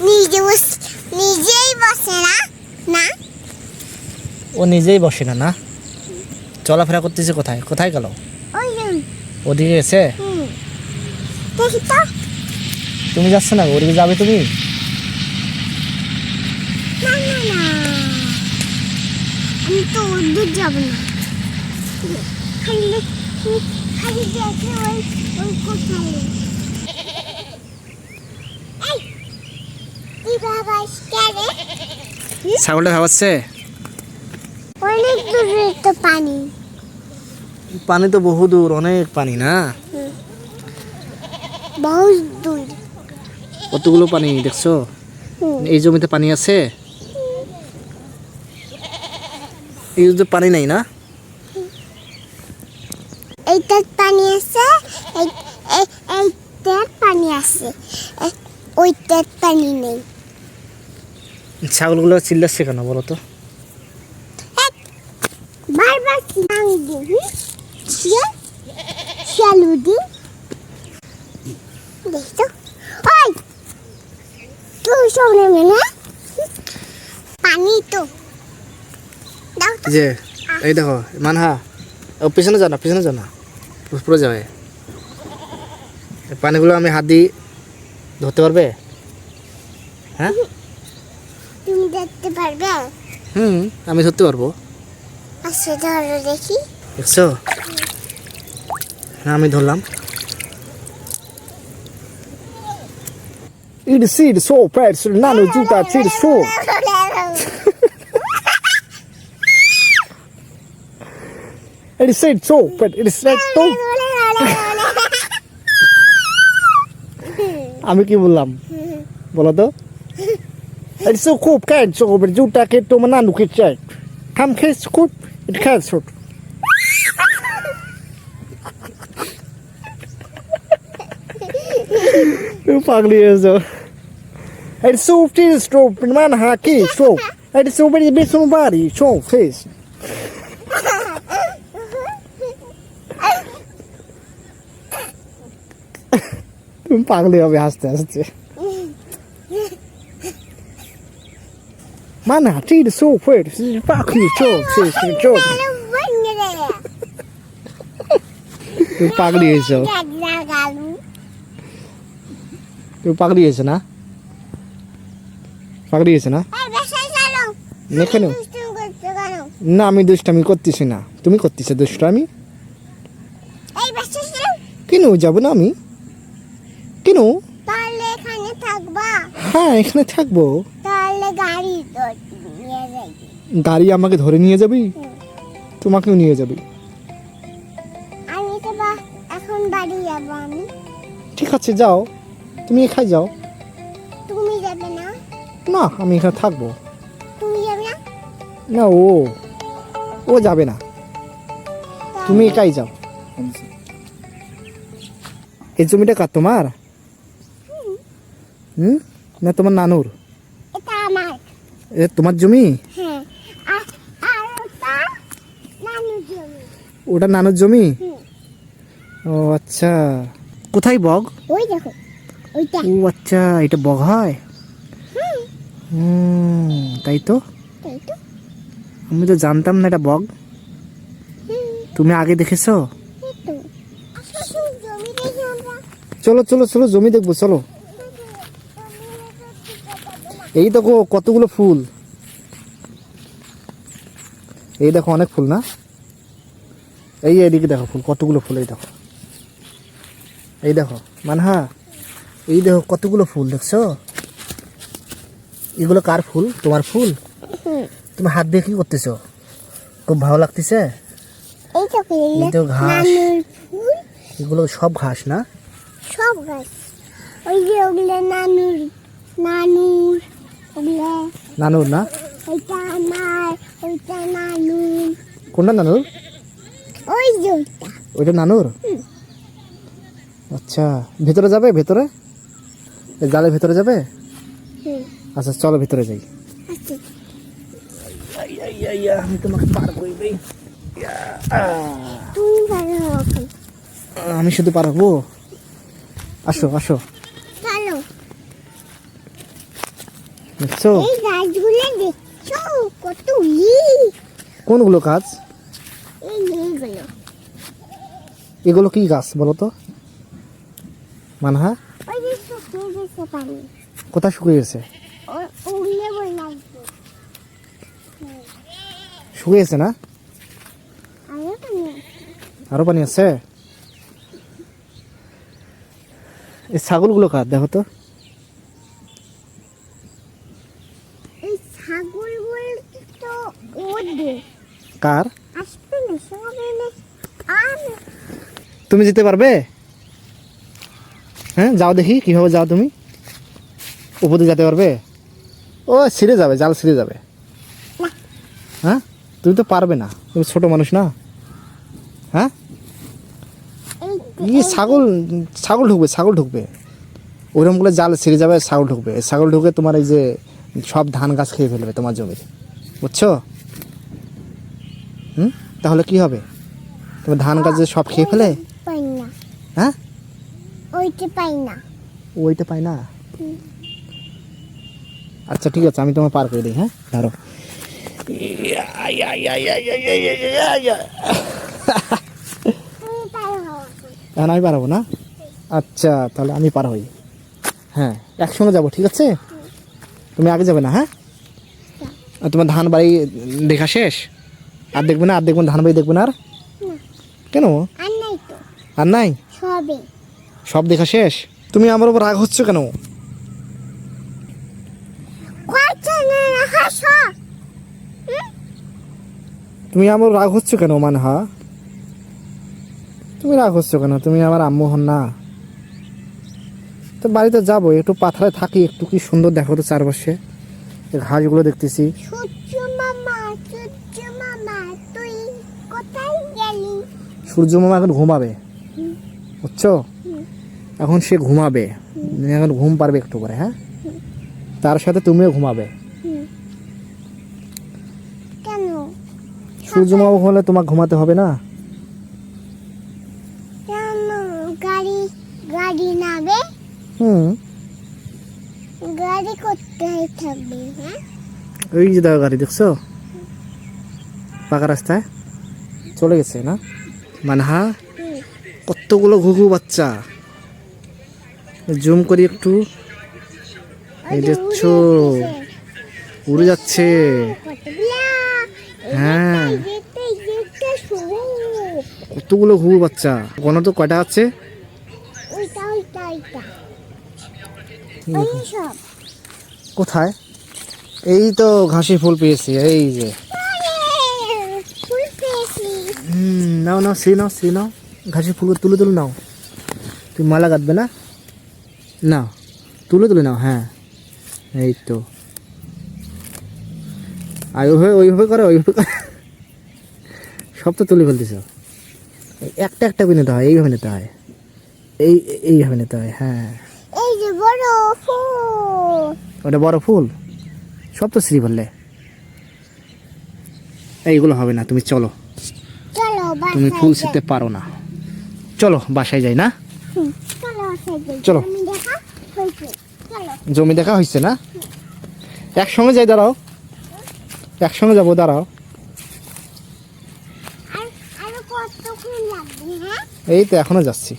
নিজে নিজেই বসে না না ও নিজেই বসে না না? চলাফেরা করতেছে কোথায়? কোথায় গেল? ওদিকে গেছে? তুমি যাচ্ছ না? ওদিকে যাবে তুমি? না না না। আমি তো যাব না। ছাগলটা ভাবাচ্ছে অনেক দূরে তো পানি পানি তো বহু দূর অনেক পানি না? বহুত দূর কতগুলো পানি দেখছ? এই জমিতে পানি আছে? এই পানি নাই না এইটার পানি আছে এই এই এইটার পানি আছে এই- ওইটার পানি নেই ছাগলগুলো চিল্লাচ্ছে কেন বলো তো? পানি যে এই দেখো মানহা ও পিছনে যা না পিছনে যা না। পুরো যাবে। পানিগুলো আমি হাত দিয়ে ধরতে পারবে? হ্যাঁ? দেখতে পারবে হুম আমি ধরতে পারব আচ্ছা ধরো দেখি দেখছ হ্যাঁ আমি ধরলাম seed so bad, so nano juta seed so. It seed so bad, it red so. আমি কি বললাম বলো তো It's so खूप खायचो बरं जीव टाके तो मग नानू खेच आहे खाम खेच खूप खायचो पागली आहे Ele sofre stroke, mano, aqui, stroke. Ele sofre de um bari, show, fez. Não paga leão, me arrasta, arrasta. ফেস তুমি পাগলি হবে হাসতে হাসতে মান হাটি সোপ ফেস পাখি সোপ ফেস তুমি পাগলি হয়েছো তুমি পাগলি হয়েছো না পাগলি হয়েছো না এখানে না আমি দুষ্টামি করতেছি না। তুমি করতেছো দুষ্টামি? কেন যাব না আমি? কেন? তাহলে এখানে থাকবা। হ্যাঁ এখানে থাকব তাহলে গাড়ি তো নিয়ে যাইবে গাড়ি আমাকে ধরে নিয়ে যাবি? তোমাকেও নিয়ে যাবি। আমি তো এখন বাড়ি যাব আমি। ঠিক আছে যাও। তুমি এখানে যাও। তুমি যাবে না? না আমি এখানে থাকব। তুমি যাবে না? না ও। ও যাবে না। তুমি একাই যাও। এই জমিটা কার তোমার? হুম। না তোমার নানুর। এটা আমার। এ তোমার জমি হ্যাঁ আর আর ওটা নানু জমি ওটা নানুর জমি? ও আচ্ছা। কোথায় বগ? ওই দেখো ওইটা। ও আচ্ছা এটা বগ হয়? হুম। তাই তো? আমি তো জানতাম না এটা বগ। তুমি আগে দেখেছ? চলো চলো চলো জমি দেখব চলো। এই দেখো কতগুলো ফুল। এই দেখো অনেক ফুল না? এই এদিকে দেখো ফুল কতগুলো ফুল এই দেখো। এই দেখো মানহা এই দেখো কতগুলো ফুল দেখছ? এগুলো কার ফুল? তোমার ফুল? তুমি হাত দিয়ে কি করতেছো? খুব ভালো লাগতেছে? ঘাস। এগুলো সব ঘাস না? সব গাছ ওই যে ওগুলো নানুর নানুর ওগুলো। নানুর না? ওইটা আমার ওইটা নানুর। কোনটা নানুর? ওই যে ওইটা নানুর? আচ্ছা ভেতরে যাবে? ভেতরে? জালের ভেতরে যাবে? আচ্ছা চলো ভেতরে যাই। আচ্ছা। আমি তোমাকে পার করে শুধু পারব আসো আসো। দেখছ? কোনগুলো কাজ এগুলো কি গাছ বলো তো? মানহা? কোথায় শুকিয়ে গেছে? ও- উড়িয়ে বই লাগবে শুকিয়ে গেছে না? আরও পানি আছে। এই ছাগলগুলো কার? দেখো তো। কার আসবে না সবাই না আর তুমি যেতে পারবে? হ্যাঁ যাও দেখি, কীভাবে যাও তুমি? উপরে যেতে পারবে? ও, ছিঁড়ে যাবে, জাল ছিঁড়ে যাবে। হ্যাঁ তুমি তো পারবে না, তুমি ছোট মানুষ না। হ্যাঁ? ই, ছাগল ছাগল ঢুকবে ছাগল ঢুকবে। ওইরকম করে জাল ছিঁড়ে যাবে, ছাগল ঢুকবে। ছাগল ঢুকে তোমার এই যে সব ধান গাছ খেয়ে ফেলবে তোমার জমির বুঝছ? হুম? তাহলে কি হবে? তোমার ধান গাছ যে সব খেয়ে ফেলে? পাই না হ্যাঁ? ওইটা পাই না ওইটা পাই না আচ্ছা ঠিক আছে আমি তোমার পার করে দিই হ্যাঁ? ধরো এখন। আমি পারব না? আচ্ছা তাহলে আমি পার হই। হ্যাঁ একসঙ্গে যাব ঠিক আছে? তুমি আগে যাবে না হ্যাঁ? আর তোমার ধান বাড়ি দেখা শেষ? আর দেখবে না আর দেখবেন ধান বাড়ি দেখবে না আর? কেন? আর নাই তো। আর নাই? সবে। সব দেখা শেষ? তুমি আমার উপর রাগ হচ্ছ কেন? তুমি আমার রাগ হচ্ছ কেন মানহা? তুমি রাগ হচ্ছ কেন? তুমি আমার আম্মু হন না। তো বাড়িতে যাব একটু পাথারে থাকি একটু কি সুন্দর দেখো তো চারপাশে। ঘাসগুলো দেখতেছি। সূর্য মামা এখন ঘুমাবে। বুঝছ? এখন সে ঘুমাবে। এখন ঘুম পারবে একটু করে হ্যাঁ? তার সাথে তুমিও ঘুমাবে। সূর্য মামা হলে তোমাকে ঘুমাতে হবে না? গাড়ি গাড়ি নাবে হুম। গাড়ি করতে থাকবে হ্যাঁ? ওই যে গাড়ি দেখছ? পাকা রাস্তায় চলে গেছে না? মানহা কতগুলো ঘুঘু বাচ্চা? জুম করি একটু। এই দেখছ উড়ে যাচ্ছে। হ্যাঁ। কতগুলো ঘুঘু বাচ্চা? কোনো তো কয়টা আছে? কোথায়? এই তো ঘাসি ফুল পেয়েছি এই যে আরে, ফুল পেয়েছি হুম নাও নাও সে নাও সে নাও। ঘাসের ফুল তুলে তুলে নাও। তুমি মালা কাটবে না? নাও তুলে তুলে নাও হ্যাঁ। এই তো। আর ওইভাবে ওইভাবে করে ওইভাবে করে। সব তো তুলে ফেলতেছ। একটা একটা করে নিতে হয় এইভাবে নিতে হয়। এই এইভাবে নিতে হয় হ্যাঁ। এই যে বড় ফুল। ওটা বড় ফুল? সব তো শ্রী বললে এইগুলো হবে না তুমি চলো। তুমি ফুল। ছিঁড়তে পারো না। চলো বাসায় যাই না? চলো। জমি দেখা হয়েছে না? একসঙ্গে যাই দাঁড়াও। একসঙ্গে যাব দাঁড়াও। হ্যাঁ? এই তো এখনও যাচ্ছি।